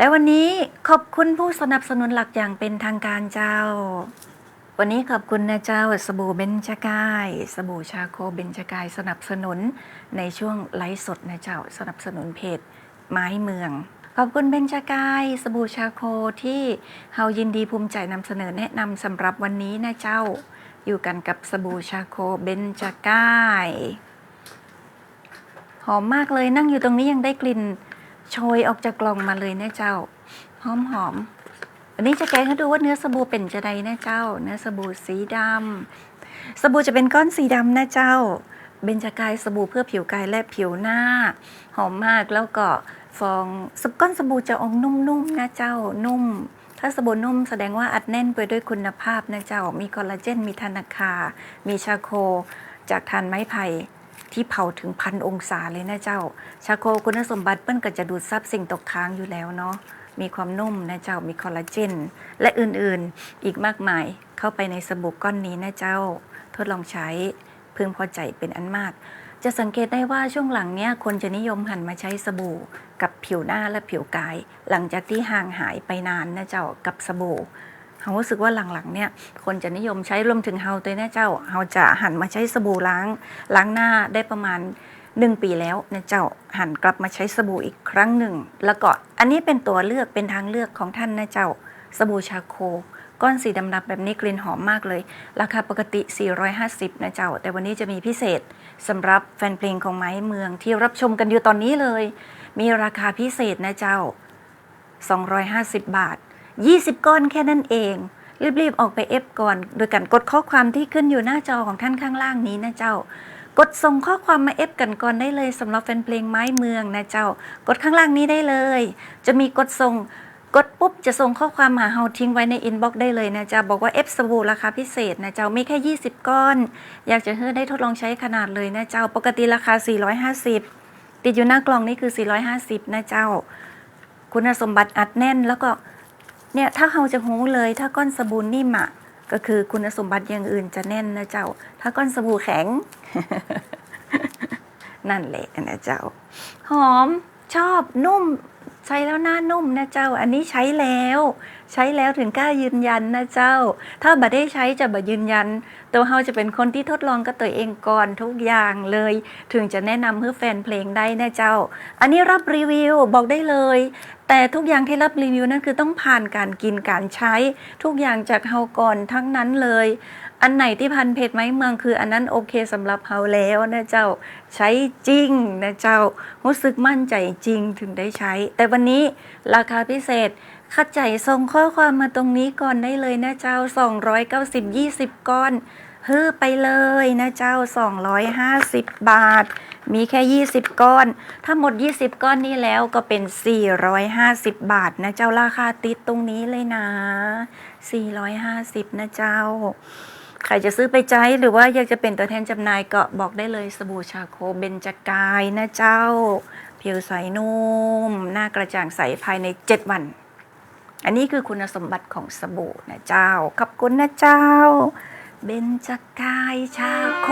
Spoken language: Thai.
และวันนี้ขอบคุณผู้สนับสนุนหลักอย่างเป็นทางการเจ้า วันนี้ขอบคุณนะเจ้าสบู่เบญจกาย สบู่ชาโคเบญจกาย สนับสนุนในช่วงไลฟ์สดนะเจ้า สนับสนุนเพจไม้เมือง ขอบคุณเบญจกาย สบู่ชาโคที่เฮายินดีภูมิใจนำเสนอแนะนำสำหรับวันนี้นะเจ้า อยู่กันกับสบู่ชาโคเบญจกาย หอมมากเลยนั่งอยู่ตรงนี้ยังได้กลิ่น โชยออกจากกล่องมาเลยนะเจ้า หอมหอมๆวันนี้จะแกะให้ดูว่าเนื้อสบู่เป็นจะใดนะเจ้า เนื้อสบู่สีดำสบู่จะเป็นก้อนสีดำนะเจ้า เบญจกายสบู่เพื่อผิวกายและผิวหน้า หอมมากแล้วก็ฟองสก้อนสบู่จะออกนุ่มๆนะเจ้านุ่ม ถ้าสบู่นุ่มแสดงว่าอัดแน่นไปด้วยคุณภาพนะเจ้า มีคอลลาเจน มีธนาคา มีชาโค จากทานไม้ไผ่ ที่เผาถึงพันองศาเลยนะเจ้า ชาโคคุณสมบัติเปิ้นก็จะดูดซับสิ่งตกค้างอยู่แล้วเนาะมีความนุ่มนะเจ้ามีคอลลาเจน และอื่นๆอีกมากมายเข้าไปในสบู่ก้อนนี้นะเจ้า ทดลองใช้พึงพอใจเป็นอันมาก จะสังเกตได้ว่าช่วงหลังเนี้ยคนจะนิยมหันมาใช้สบู่ กับผิวหน้าและผิวกาย หลังจากที่ห่างหายไปนานนะเจ้ากับสบู่ เขารู้สึกว่าหลังๆเนี่ยคนจะนิยมใช้รวมถึงเฮาตัวนะเจ้าเฮาจะหันมาใช้สบู่ล้างล้างหน้าได้ประมาณหนึ่งปีแล้วนะเจ้าหันกลับมาใช้สบู่อีกครั้งหนึ่ง แล้วก็อันนี้เป็นตัวเลือกเป็นทางเลือกของท่านนะเจ้าสบู่ชาโค ก้อนสีดำๆแบบนี้กลิ่นหอมมากเลย ราคาปกติ 450 นะเจ้า แต่วันนี้จะมีพิเศษสำหรับแฟนเพลงของไม้เมืองที่รับชมกันอยู่ตอนนี้เลย มีราคาพิเศษนะเจ้า 250 บาท 20 ก้อนแค่นั้นเอง รีบๆ ออกไปเอฟก่อน โดยการกดข้อความที่ขึ้นอยู่หน้าจอของท่านข้างล่างนี้นะเจ้า กดส่งข้อความมาเอฟกันก่อนได้เลยสำหรับแฟนเพลงไม้เมืองนะเจ้า กดข้างล่างนี้ได้เลย จะมีกดส่งกดปุ๊บจะส่งข้อความมาเฮาทิ้งไว้ในอินบ็อกซ์ได้เลยนะเจ้าบอกว่าเอฟสบู่ราคาพิเศษนะเจ้ามีแค่ 20 ก้อน อยากจะให้ได้ทดลองใช้ขนาดเลยนะเจ้า ปกติราคา 450 ติดอยู่หน้ากล่องนี่คือ 450 นะเจ้า คุณสมบัติอัดแน่นแล้วก็ เนี่ยถ้าเราจะหูเลยถ้าก้อนสบู่นิ่มอะก็คือคุณสมบัติอย่างอื่นจะแน่นนะเจ้า ถ้าก้อนสบู่แข็ง นั่นแหละนะเจ้า หอมชอบนุ่ม ใช้แล้วหน้านุ่มนะเจ้า อันนี้ใช้แล้ว ใช้แล้วถึงกล้ายืนยันนะเจ้า ถ้าบัดได้ใช้จะบัดยืนยัน ตัวเฮาจะเป็นคนที่ทดลองกับตัวเองก่อนทุกอย่างเลย ถึงจะแนะนำให้แฟนเพลงได้นะเจ้า อันนี้รับรีวิวบอกได้เลย แต่ทุกอย่างที่รับรีวิวนั่นคือต้องผ่านการกินการใช้ ทุกอย่างจากเฮาก่อนทั้งนั้นเลย อันไหนที่พันเพจไม้เมืองคือ อันนั้นโอเคสำหรับเฮาแล้วนะเจ้าใช้จริงนะเจ้ารู้สึกมั่นใจจริงถึงได้ใช้ แต่วันนี้ราคาพิเศษคัดใจส่งข้อความมาตรงนี้ก่อนได้เลยนะเจ้า 290 20 ก้อนฮือไปเลยนะเจ้า 250 บาท มีแค่ 20 ก้อน ถ้าหมด 20 ก้อนนี้แล้วก็เป็น 450 บาทนะเจ้าราคาติดตรงนี้เลยนะ 450 นะเจ้า ใครจะซื้อไปใช้หรือว่าอยากจะเป็นตัวแทนจำหน่ายก็บอกได้เลยสบู่ชาโคเบญจกายนะเจ้า ผิวใสนุ่ม หน้ากระจ่างใสภายใน 7 วัน อันนี้คือคุณสมบัติของสบู่นะเจ้า ขอบคุณนะเจ้า เบญจกายชาโค